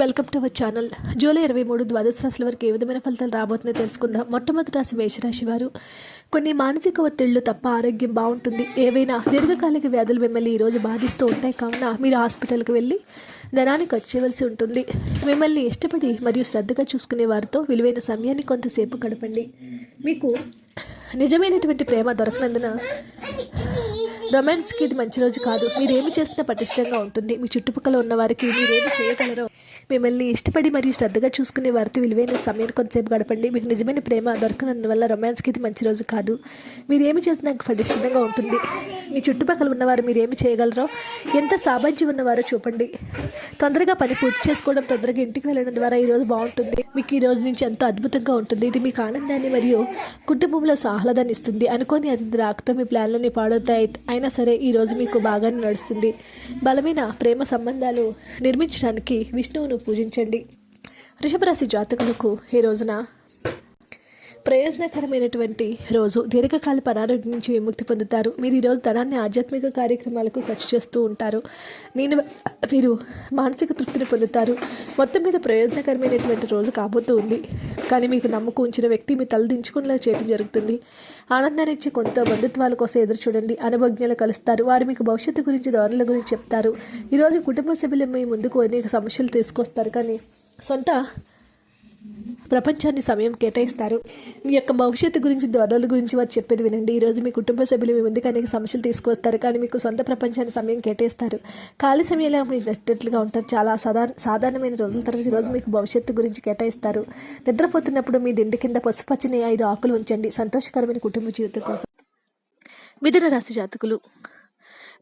Welcome to our channel July ఇరవై మూడు ద్వాదశ రాశుల వరకు ఏ విధమైన ఫలితాలు రాబోతున్నాయో తెలుసుకుందాం. మొట్టమొదటి రాశి మేషరాశి వారు. కొన్ని మానసిక ఒత్తిళ్ళు తప్ప ఆరోగ్యం బాగుంటుంది. ఏవైనా దీర్ఘకాలిక వ్యాధులు మిమ్మల్ని ఈరోజు బాధిస్తూ ఉంటాయి. కావున మీరు హాస్పిటల్కి వెళ్ళి ధనాన్ని ఖర్చు చేయవలసి ఉంటుంది. మిమ్మల్ని ఇష్టపడి మరియు శ్రద్ధగా చూసుకునే వారితో విలువైన సమయాన్ని కొంతసేపు గడపండి. మీకు నిజమైనటువంటి ప్రేమ దొరకనందున రొమాన్స్కి ఇది మంచి రోజు కాదు. మీరేమి చేసినా పటిష్టంగా ఉంటుంది. మీ చుట్టుపక్కల ఉన్న వారికి మీరేమి చేయగలరో మిమ్మల్ని ఇష్టపడి మరియు శ్రద్ధగా చూసుకునే వారితో విలువైన సమయం కొంతసేపు గడపండి. మీకు నిజమైన ప్రేమ దొరకనందువల్ల రొమాన్స్కి ఇది మంచి రోజు కాదు. మీరేమి చేసినా పటిష్టంగా ఉంటుంది. మీ చుట్టుపక్కల ఉన్నవారు మీరేమి చేయగలరో ఎంత సామర్థ్యం ఉన్నవారో చూపండి. తొందరగా పని పూర్తి చేసుకోవడం తొందరగా ఇంటికి వెళ్ళడం ద్వారా ఈరోజు బాగుంటుంది. మీకు ఈ రోజు నుంచి ఎంతో అద్భుతంగా ఉంటుంది. ఇది మీకు ఆనందాన్ని మరియు కుటుంబంలో ఆహ్లాదాన్ని ఇస్తుంది. అనుకోని అతిథి రాకతో మీ ప్లాన్లన్నీ పాడవుతాయి. అయినా సరే ఈ రోజు మీకు బాగానే నడుస్తుంది. బలమైన ప్రేమ సంబంధాలు నిర్మించడానికి విష్ణువును పూజించండి. వృషభరాశి జాతకులకు ఈ రోజున ప్రయోజనకరమైనటువంటి రోజు దీర్ఘకాలిక అనారోగ్యం నుంచి విముక్తి పొందుతారు. మీరు ఈరోజు ధనాన్ని ఆధ్యాత్మిక కార్యక్రమాలకు ఖర్చు చేస్తూ ఉంటారు. నేను మీరు మానసిక తృప్తిని పొందుతారు. మొత్తం మీద ప్రయోజనకరమైనటువంటి రోజు కాబోతూ ఉంది. కానీ మీకు నమ్మకం ఉంచిన వ్యక్తి మీ తలదించుకునేలా చేయడం జరుగుతుంది. ఆనందాన్ని ఇచ్చే కొంత బంధుత్వాల కోసం ఎదురు చూడండి. అనుభజ్ఞలు కలుస్తారు. వారు మీకు భవిష్యత్తు గురించి ధోరణుల గురించి చెప్తారు. ఈరోజు కుటుంబ సభ్యులు మీ ముందుకు అనేక సమస్యలు తీసుకొస్తారు. కానీ సొంత ప్రపంచాన్ని సమయం కేటాయిస్తారు. మీ యొక్క భవిష్యత్తు గురించి ధోరణుల గురించి వారు చెప్పేది వినండి. ఈరోజు మీ కుటుంబ సభ్యులు మీ ముందుకు అనేక సమస్యలు తీసుకొస్తారు కానీ మీకు సొంత ప్రపంచాన్ని సమయం కేటాయిస్తారు. ఖాళీ సమయంలో మీరు నచ్చినట్లుగా ఉంటారు. చాలా సాధారణ సాధారణమైన రోజుల తర్వాత ఈరోజు మీకు భవిష్యత్తు గురించి కేటాయిస్తారు. నిద్రపోతున్నప్పుడు మీ దిండి కింద పసుపచ్చని ఐదు ఆకులు ఉంచండి. సంతోషకరమైన కుటుంబ జీవితం కోసం. మిథున రాశి జాతకులు.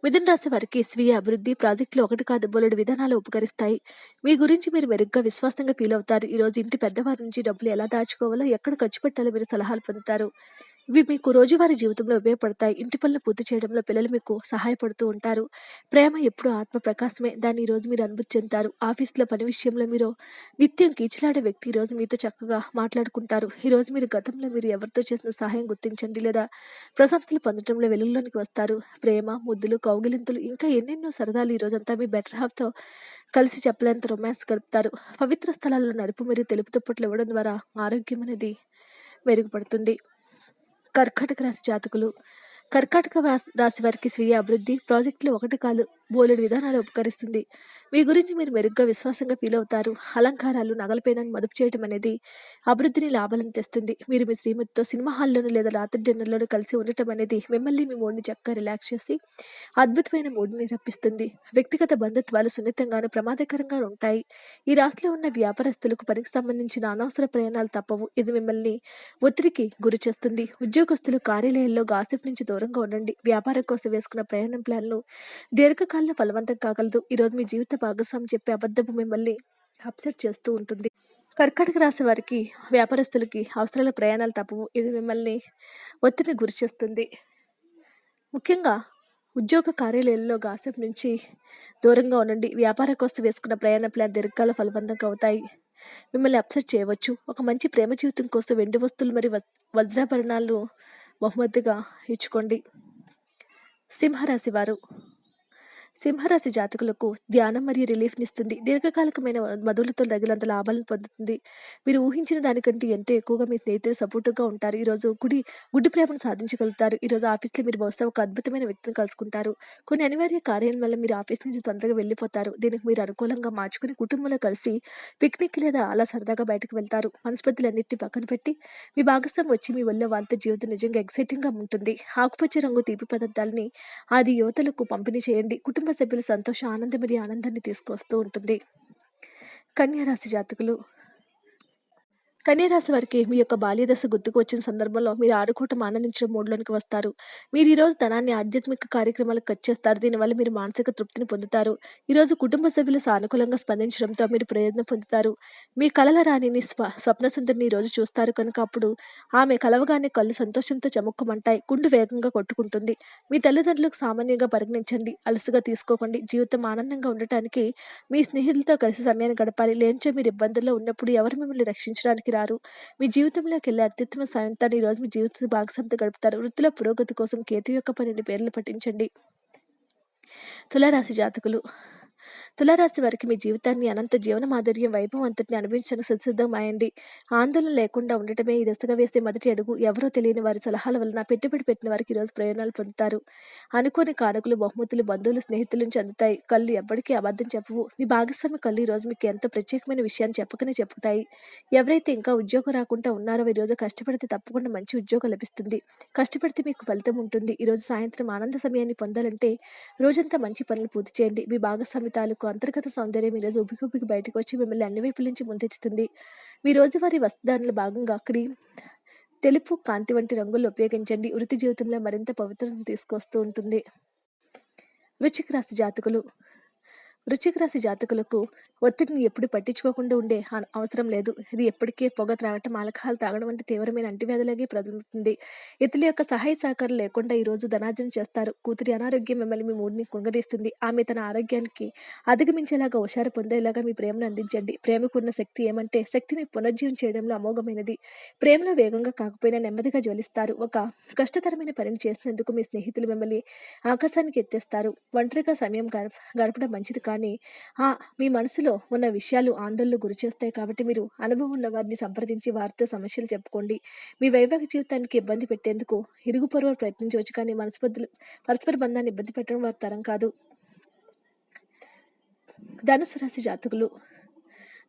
మిథున రాశి వారికి స్వీయ అభివృద్ధి ప్రాజెక్టులు ఒకటి కాదు బోలెడు విధానాలు ఉపకరిస్తాయి. మీ గురించి మీరు మెరుగ్గా విశ్వాసంగా ఫీల్ అవుతారు. ఈరోజు ఇంటి పెద్దవారి నుంచి డబ్బులు ఎలా దాచుకోవాలో ఎక్కడ ఖర్చు పెట్టాలో మీరు సలహాలు పొందుతారు. ఇవి మీకు రోజువారీ జీవితంలో ఉపయోగపడతాయి. ఇంటి పనులు పూర్తి చేయడంలో పిల్లలు మీకు సహాయపడుతూ ఉంటారు. ప్రేమ ఎప్పుడు ఆత్మ ప్రకాశమే. దాన్ని ఈరోజు రోజు మీరు అనుభూతి చెందుతారు. ఆఫీస్లో పని విషయంలో మీరు నిత్యం కీచులాడే వ్యక్తి. ఈరోజు రోజు మీతో చక్కగా మాట్లాడుకుంటారు. ఈరోజు మీరు గతంలో మీరు ఎవరితో చేసిన సహాయం గుర్తించండి లేదా ప్రశంసలు పొందడంలో వెలుగులోనికి వస్తారు. ప్రేమ ముద్దులు కౌగిలింతలు ఇంకా ఎన్నెన్నో సరదాలు ఈ రోజంతా మీ బెటర్ హాఫ్తో కలిసి చెప్పలేంత రొమాన్స్ గడుపుతారు పవిత్ర స్థలాల్లో నలుపు మరియు తెలుపు దుప్పట్లు ఇవ్వడం ద్వారా ఆరోగ్యం అనేది మెరుగుపడుతుంది. కర్కాటక రాశి జాతకులు. కర్కాటక రాశి- వారికి స్వీయ అభివృద్ధి ప్రాజెక్టులు ఒకటి కాదు. బోలెడు విధానాలు ఉపకరిస్తుంది. మీ గురించి మీరు మెరుగ్గా విశ్వాసంగా ఫీల్ అవుతారు. అలంకారాలు నగలపైన మదుపు చేయడం అనేది అభివృద్ధిని లాభాలను తెస్తుంది. మీరు మీ శ్రీమతితో సినిమా హాల్లోనూ లేదా రాత్రి డిన్నర్లోనూ కలిసి ఉండటం అనేది మిమ్మల్ని మీ మూడ్ని చక్కగా రిలాక్స్ చేసి అద్భుతమైన మూడ్ని రప్పిస్తుంది. వ్యక్తిగత బంధుత్వాలు సున్నితంగాను ప్రమాదకరంగా ఉంటాయి. ఈ రాశిలో ఉన్న వ్యాపారస్తులకు పనికి సంబంధించిన అనవసర ప్రయాణాలు తప్పవు. ఇది మిమ్మల్ని ఒత్తిడికి గురి చేస్తుంది. ఉద్యోగస్తులు కార్యాలయాల్లో గాసిప్ నుంచి దూరంగా ఉండండి. వ్యాపారం కోసం వేసుకున్న ప్రయాణం ప్లాన్లు వల్ల ఫలవంతం కాగలదు. ఈరోజు మీ జీవిత భాగస్వామి చెప్పే అబద్ధపు మిమ్మల్ని అప్సెట్ చేస్తూ ఉంటుంది. కర్కాటక రాశి వారికి వ్యాపారస్తులకి అవసరాల ప్రయాణాలు తప్పవు. ఇది మిమ్మల్ని ఒత్తిడిని గురి చేస్తుంది ముఖ్యంగా ఉద్యోగ కార్యాలయాల్లో గాసిప్ నుంచి దూరంగా ఉండండి. వ్యాపార కోసం వేసుకున్న ప్రయాణ ప్లాన్ దీర్ఘకాల ఫలవంతంగా అవుతాయి. మిమ్మల్ని అప్సెట్ చేయవచ్చు. ఒక మంచి ప్రేమ జీవితం కోసం వెండి వస్తువులు మరియు వజ్రాభరణాలు బహుమతిగా ఇచ్చుకోండి. సింహరాశి వారు సింహరాశి జాతకులకు ధ్యానం మరియు రిలీఫ్ని ఇస్తుంది దీర్ఘకాలికమైన మధులతో తగినంత లాభాలను పొందుతుంది. మీరు ఊహించిన దానికంటే ఎంతో ఎక్కువగా మీ స్నేహితులు సపోర్టుగా ఉంటారు. ఈరోజు గుడి గుడ్డి ప్రేమను సాధించగలుగుతారు. ఈరోజు ఆఫీస్లో మీరు బహుశా ఒక అద్భుతమైన వ్యక్తిని కలుసుకుంటారు. కొన్ని అనివార్య కార్యాల వల్ల మీరు ఆఫీస్ నుంచి తొందరగా వెళ్ళిపోతారు. దీనికి మీరు అనుకూలంగా మార్చుకుని కుటుంబంలో కలిసి పిక్నిక్ లేదా అలా సరదాగా బయటకు వెళ్తారు. మనస్పతులన్నింటినీ పక్కన పెట్టి మీ భాగస్వామి వచ్చి మీ వల్ల వాళ్ళతో జీవితం నిజంగా ఎక్సైటింగ్గా ఉంటుంది. ఆకుపచ్చ రంగు తీపి పదార్థాలని అది యువతలకు పంపిణీ చేయండి. కుటుంబ సభ్యుల సంతోష ఆనందం మరియు ఆనందాన్ని తీసుకొస్తూ ఉంటుంది. కన్యారాశి జాతకులు కన్యరాశి వారికి మీ యొక్క బాల్యదశ గుర్తుకు వచ్చిన సందర్భంలో మీరు ఆడుకోవటం ఆనందించడం మూడ్లోనికి వస్తారు. మీరు ఈరోజు ధనాన్ని ఆధ్యాత్మిక కార్యక్రమాలకు ఖర్చు చేస్తారు. దీనివల్ల మీరు మానసిక తృప్తిని పొందుతారు. ఈరోజు కుటుంబ సభ్యులు సానుకూలంగా స్పందించడంతో మీరు ప్రయోజనం పొందుతారు. మీ కలల రాణిని స్వ స్వప్న సుందరిని ఈ రోజు చూస్తారు కనుక అప్పుడు ఆమె కలవగానే కళ్ళు సంతోషంతో చముక్కమంటాయి. గుండు వేగంగా కొట్టుకుంటుంది. మీ తల్లిదండ్రులకు సామాన్యంగా పరిగణించండి. అలసుగా తీసుకోకండి. జీవితం ఆనందంగా ఉండటానికి మీ స్నేహితులతో కలిసి సమయాన్ని గడపాలి. లేనిచో మీరు ఇబ్బందుల్లో ఉన్నప్పుడు ఎవరు మిమ్మల్ని రక్షించడానికి రారు. మీ జీవితంలోకి వెళ్ళే అత్యుత్తమ సాయంత్రాన్ని ఈరోజు రోజు మీ జీవిత భాగస్వామితో గడుపుతారు. వృత్తిలో పురోగతి కోసం కేతు యొక్క పన్నెండు పేర్లు పఠించండి. తులారాశి జాతకులు. తులారాశి వారికి మీ జీవితాన్ని అనంత జీవన మాధుర్యం వైభవం అంతటిని అనుభవించడానికి సిద్ధమయ్యండి ఆందోళన లేకుండా ఉండటమే ఈ దశగా వేసే మొదటి అడుగు. ఎవరో తెలియని వారి సలహాల వలన పెట్టుబడి పెట్టిన వారికి ఈరోజు ప్రయోజనాలు పొందుతారు. అనుకోని కానుకలు బహుమతులు బంధువులు స్నేహితుల నుంచి అందుతాయి కళ్ళు ఎప్పటికీ అబద్ధం చెప్పవు. మీ భాగస్వామి కళ్ళు ఈరోజు రోజు మీకు ఎంతో ప్రత్యేకమైన విషయాన్ని చెప్పకనే చెప్పుతాయి ఎవరైతే ఇంకా ఉద్యోగం రాకుండా ఉన్నారో ఈ రోజు కష్టపడితే తప్పకుండా మంచి ఉద్యోగం లభిస్తుంది. కష్టపడితే మీకు ఫలితం ఉంటుంది. ఈరోజు సాయంత్రం ఆనంద సమయాన్ని పొందాలంటే రోజంతా మంచి పనులు పూర్తి చేయండి. మీ భాగస్వామి తాలూకు అంతర్గత సౌందర్యం ఈరోజు ఉబ్బికి బయటకు వచ్చి మిమ్మల్ని అన్ని వైపుల నుంచి ముందెచ్చుతుంది మీ రోజువారీ వస్త్రధారణలో భాగంగా క్రీమ్ తెలుపు కాంతి వంటి రంగుల్లో ఉపయోగించండి. వృత్తి జీవితంలో మరింత పవిత్రతను తీసుకొస్తూ ఉంటుంది. వృచ్చిక రాశి జాతకులు వృశ్చిక రాశి జాతకులకు ఒత్తిడిని ఎప్పుడు పట్టించుకోకుండా ఉండే అవసరం లేదు. ఇది ఎప్పటికే పొగ త్రాగటం ఆలకహాలు తాగడం వంటి తీవ్రమైన అంటువ్యాధులకి ప్రదలుతుంది ఇతరుల యొక్క సహాయ సహకారం లేకుండా ఈ రోజు ధనార్జన చేస్తారు. కూతురి అనారోగ్యం మిమ్మల్ని మీ మూడిని కుంగదీస్తుంది. ఆమె తన ఆరోగ్యానికి అధిగమించేలాగా హుషారు పొందేలాగా మీ ప్రేమను అందించండి. ప్రేమకు ఉన్న శక్తి ఏమంటే శక్తిని పునర్జీవం చేయడంలో అమోఘమైనది. ప్రేమలో వేగంగా కాకపోయినా నెమ్మదిగా జ్వలిస్తారు. ఒక కష్టతరమైన పనిని చేసినందుకు మీ స్నేహితులు మిమ్మల్ని ఆకాశానికి ఎత్తేస్తారు. ఒంటరిగా సమయం గడప గడపడం మంచిది కాదు. కానీ మీ మనసులో ఉన్న విషయాలు ఆందోళనకు గురి చేస్తాయి కాబట్టి మీరు అనుభవం ఉన్న వారిని సంప్రదించి వారితో సమస్యలు చెప్పుకోండి. మీ వైవాహిక జీవితానికి ఇబ్బంది పెట్టేందుకు ఇరుగు ప్రయత్నించవచ్చు కానీ మనస్పర్ధలు పరస్పర బంధాన్ని ఇబ్బంది పెట్టడం వారి తరం కాదు. ధనుసు రాశి జాతకులు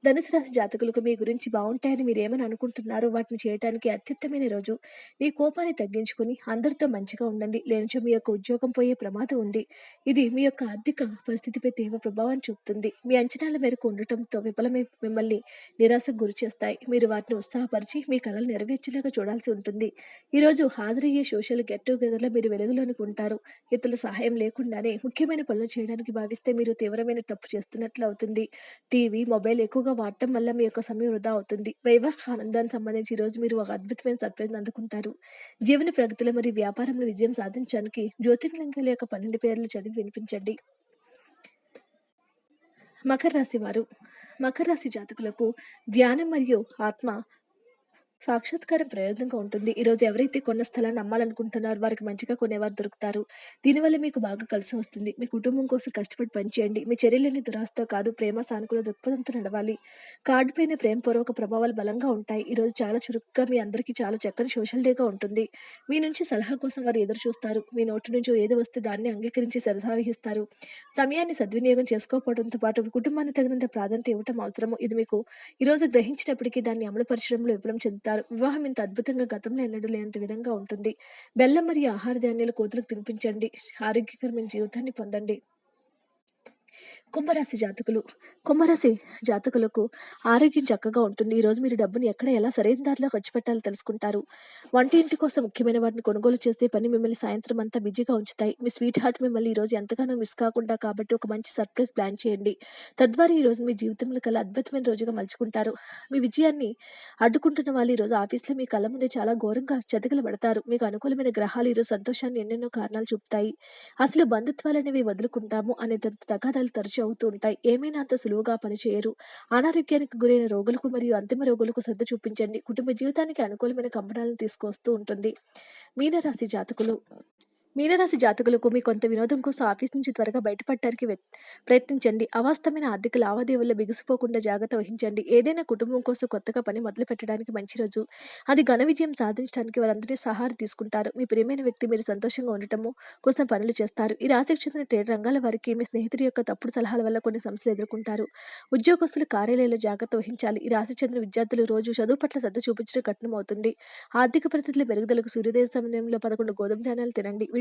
ధనుసు రాశి జాతకులకు మీ గురించి బాగుంటాయని మీరు ఏమని అనుకుంటున్నారో? వాటిని చేయడానికి అత్యుత్తమైన రోజు. మీ కోపాన్ని తగ్గించుకొని అందరితో మంచిగా ఉండండి. లేనిచో మీ యొక్క ఉద్యోగం పోయే ప్రమాదం ఉంది. ఇది మీ యొక్క ఆర్థిక పరిస్థితిపై తీవ్ర ప్రభావం చూపుతుంది. మీ అంచనాల మేరకు ఉండటంతో విఫలమై మిమ్మల్ని నిరాశకు గురి చేస్తాయి. మీరు వాటిని ఉత్సాహపరిచి మీ కళలు నెరవేర్చేలాగా చూడాల్సి ఉంటుంది. ఈరోజు హాజరయ్యే సోషల్ గెట్ టుగెదర్లో మీరు వెలుగులోనికి ఉంటారు. ఇతరుల సహాయం లేకుండానే ముఖ్యమైన పనులు చేయడానికి భావిస్తే మీరు తీవ్రమైన తప్పు చేస్తున్నట్లు అవుతుంది. టీవీ మొబైల్ ఎక్కువగా వాడటం వల్ల మీ యొక్క సమయం వృధా అవుతుంది. వైవాహిక ఆనందానికి సంబంధించి ఈరోజు రోజు మీరు ఒక అద్భుతమైన సర్ప్రైజ్ అందుకుంటారు. జీవన ప్రగతిలో మరియు వ్యాపారంలో విజయం సాధించడానికి జ్యోతిర్లింగాల యొక్క పన్నెండు పేర్లు చదివి వినిపించండి. మకర రాశి వారు. మకర రాశి జాతకులకు ధ్యానం మరియు ఆత్మ సాక్షాత్కారం ప్రయోజనంగా ఉంటుంది. ఈరోజు ఎవరైతే కొన్న స్థలాన్ని అమ్మాలనుకుంటున్నారో వారికి మంచిగా కొనేవారు దొరుకుతారు. దీనివల్ల మీకు బాగా కలిసి వస్తుంది. మీ కుటుంబం కోసం కష్టపడి పనిచేయండి. మీ చర్యలన్నీ దురాస్తో కాదు ప్రేమ సానుకూల దృక్పథంతో నడవాలి. కార్డు పైన ప్రేమపూర్వక ప్రభావాలు బలంగా ఉంటాయి. ఈరోజు చాలా చురుకుగా మీ అందరికీ చాలా చక్కని సోషల్ డేగా ఉంటుంది. మీ నుంచి సలహా కోసం వారు ఎదురు చూస్తారు. మీ నోటి నుంచి ఏది వస్తే దాన్ని అంగీకరించి సరసావహిస్తారు సమయాన్ని సద్వినియోగం చేసుకోకపోవడంతో పాటు మీ కుటుంబానికి తగినంత ప్రాధాన్యత ఇవ్వటం అవసరము. ఇది మీకు ఈరోజు గ్రహించినప్పటికీ దాన్ని అమలుపరచడంలో విఫలం చెందుతారు వివాహం ఇంత అద్భుతంగా గతంలో ఎన్నడూ లేనంత విధంగా ఉంటుంది. బెల్లం మరియు ఆహార ధాన్యాలు కోతులకు తినిపించండి. ఆరోగ్యకరమైన జీవితాన్ని పొందండి. కుంభరాశి జాతకులు కుంభరాశి జాతకులకు ఆరోగ్యం చక్కగా ఉంటుంది. ఈరోజు మీరు డబ్బుని ఎక్కడ ఎలా సరైన దారిలో ఖర్చు పెట్టాలో తెలుసుకుంటారు. వంట ఇంటి కోసం ముఖ్యమైన వాటిని కొనుగోలు చేసే పని మిమ్మల్ని సాయంత్రం అంతా బిజీగా ఉంచుతాయి. మీ స్వీట్ హార్ట్ మిమ్మల్ని ఈరోజు ఎంతగానో మిస్ కాకుండా కాబట్టి ఒక మంచి సర్ప్రైజ్ ప్లాన్ చేయండి. తద్వారా ఈరోజు మీ జీవితంలో కల అద్భుతమైన రోజుగా మలుచుకుంటారు. మీ విజయాన్ని అడ్డుకుంటున్న వాళ్ళు ఈరోజు ఆఫీస్లో మీ కళ్ళ ముందే చాలా ఘోరంగా చతికిలబడతారు మీకు అనుకూలమైన గ్రహాలు ఈరోజు సంతోషాన్ని ఎన్నెన్నో కారణాలు చూపుతాయి. అసలు బంధుత్వాలు అనేవి వదులుకుంటాము అనే తగాదాలు తరచు అవుతూ ఉంటాయి ఏమైనా అంత సులువుగా పనిచేయరు. అనారోగ్యానికి గురైన రోగులకు మరియు అంతిమ రోగులకు శ్రద్ధ చూపించండి. కుటుంబ జీవితానికి అనుకూలమైన కంపనాలను తీసుకొస్తూ ఉంటుంది మీనరాశి జాతకులు మీనరాశి జాతకులకు మీ కొంత వినోదం కోసం ఆఫీస్ నుంచి త్వరగా బయటపడటానికి ప్రయత్నించండి. అవాస్తవమైన ఆర్థిక లావాదేవీల్లో బిగుసిపోకుండా జాగ్రత్త వహించండి. ఏదైనా కుటుంబం కోసం కొత్తగా పని మొదలు పెట్టడానికి మంచి రోజు. అది ఘన విజయం సాధించడానికి వారందరినీ సహాయం తీసుకుంటారు. మీ ప్రియమైన వ్యక్తి మీరు సంతోషంగా ఉండటము కోసం పనులు చేస్తారు. ఈ రాశికి చెందిన ట్రేడ్ రంగాల వారికి మీ స్నేహితుడి యొక్క తప్పుడు సలహాల వల్ల కొన్ని సమస్యలు ఎదుర్కొంటారు. ఉద్యోగస్తులు కార్యాలయంలో జాగ్రత్త వహించాలి. ఈ రాశికి చెందిన విద్యార్థులు రోజు చదువు పట్ల శ్రద్ధ చూపించడం కఠినమవుతుంది. ఆర్థిక పరిస్థితుల పెరుగుదలకు సూర్యోదయ సమయంలో పదకొండు గోధుమ ధాన్యాలు తినండి.